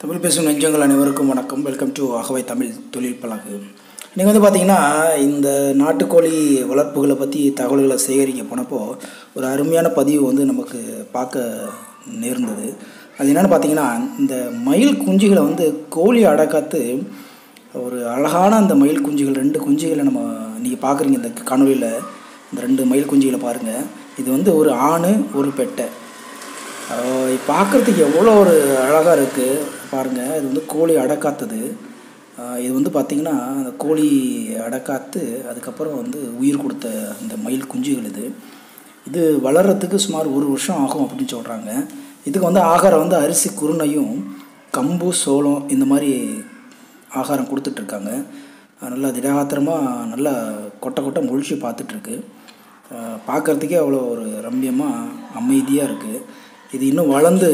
தமிழ் பேசும் நெஞ்சங்கள் அனைவருக்கும் வணக்கம். வெல்கம் டு அகவை தமிழ் தொழில் பழகு நீங்கள் வந்து பார்த்தீங்கன்னா இந்த நாட்டுக்கோழி வளர்ப்புகளை பற்றி தகவல்களை சேகரிக்க போனப்போ ஒரு அருமையான பதிவு வந்து நமக்கு பார்க்க நேர்ந்தது. அது என்னென்னு பார்த்தீங்கன்னா இந்த மயில் குஞ்சுகளை வந்து கோழி அடக்காத்து ஒரு அழகான அந்த மயில் குஞ்சுகள் ரெண்டு குஞ்சுகளை நம்ம நீங்கள் பார்க்குறீங்க இந்த காணொலியில் இந்த ரெண்டு மயில் குஞ்சுகளை பாருங்கள் இது வந்து ஒரு ஆண் ஒரு பெட்டை. பார்க்குறதுக்கு எவ்வளோ ஒரு அழகாக இருக்குது பாருங்கள் இது வந்து கோழி அடக்காத்தது. இது வந்து பார்த்திங்கன்னா அந்த கோழி அடக்காத்து அதுக்கப்புறம் வந்து உயிர் கொடுத்த இந்த மயில் குஞ்சுகள் இது. இது வளர்கிறதுக்கு சுமார் ஒரு வருஷம் ஆகும் அப்படின்னு சொல்கிறாங்க இதுக்கு வந்து ஆகாரம் வந்து அரிசி குருணையும் கம்பு சோளம் இந்த மாதிரி ஆகாரம் கொடுத்துட்ருக்காங்க. நல்லா திடகாத்திரமாக நல்லா கொட்டை கொட்டை முழிச்சு பார்த்துட்ருக்கு. பார்க்குறதுக்கே அவ்வளோ ஒரு ரம்மியமாக அமைதியாக இருக்குது இது இன்னும் வளர்ந்து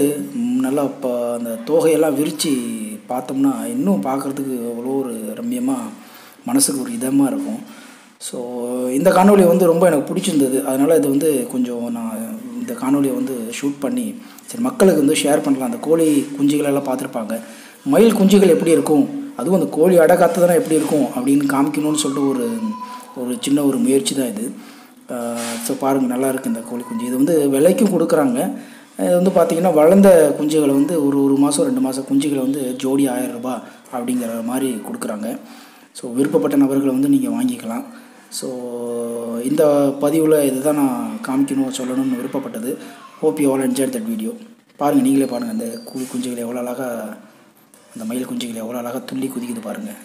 நல்லா இப்போ அந்த தோகையெல்லாம் விரித்து பார்த்தோம்னா இன்னும் பார்க்குறதுக்கு அவ்வளோ ஒரு ரம்மியமாக மனசுக்கு ஒரு இதமாக இருக்கும். ஸோ இந்த காணொலி வந்து ரொம்ப எனக்கு பிடிச்சிருந்தது. அதனால் இது வந்து கொஞ்சம் நான் இந்த காணொலியை வந்து ஷூட் பண்ணி சரி மக்களுக்கு வந்து ஷேர் பண்ணலாம். அந்த கோழி குஞ்சுகளெல்லாம் பார்த்துருப்பாங்க. மயில் குஞ்சுகள் எப்படி இருக்கும்? அதுவும் அந்த கோழி அடக்காத்ததெல்லாம் எப்படி இருக்கும்? அப்படின்னு காமிக்கணும்னு சொல்லிட்டு ஒரு ஒரு சின்ன ஒரு முயற்சி தான் இது. ஸோ பாருங்கள் நல்லாயிருக்கு இந்த கோழி குஞ்சு. இது வந்து விலைக்கும் கொடுக்குறாங்க. இது வந்து பார்த்திங்கன்னா வளர்ந்த குஞ்சுகளை வந்து ஒரு ஒரு மாதம் ரெண்டு மாதம் குஞ்சுகளை வந்து ஜோடி ஆயிரம் அப்படிங்கிற மாதிரி கொடுக்குறாங்க. ஸோ விருப்பப்பட்ட நபர்களை வந்து நீங்கள் வாங்கிக்கலாம். ஸோ இந்த பதிவில் இதுதான் நான் காமிக்கணும் சொல்லணும்னு விருப்பப்பட்டது. Hope you all enjoy that video பாருங்கள் நீங்களே பாருங்கள் அந்த கு குஞ்சுகளை எவ்வளோ அழகாக அந்த மயில் குஞ்சுகளை எவ்வளோ அழகாக துள்ளி குதிக்குது பாருங்கள்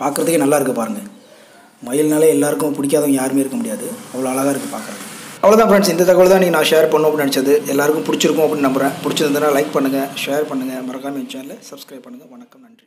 பார்க்குறதுக்கே நல்லா இருக்குது பாருங்கள் மயில்னாலே எல்லாருக்கும் பிடிக்காதவங்க யாருமே இருக்க முடியாது. அவ்வளோ அழகாக இருக்குது பார்க்குறது அவ்வளோதான் ஃப்ரெண்ட்ஸ் இந்த தகவல் தான் நீங்கள் நான் ஷேர் பண்ணணும் அப்படின்னு நினச்சது. எல்லாருக்கும் பிடிச்சிருக்கும் அப்படின்னு நம்புகிறேன் பிடிச்சிருந்ததுன்னா லைக் பண்ணுங்கள் ஷேர் பண்ணுங்கள் மறக்காமல் என் சேனலை சப்ஸ்கிரைப் பண்ணுங்கள் வணக்கம் நன்றி.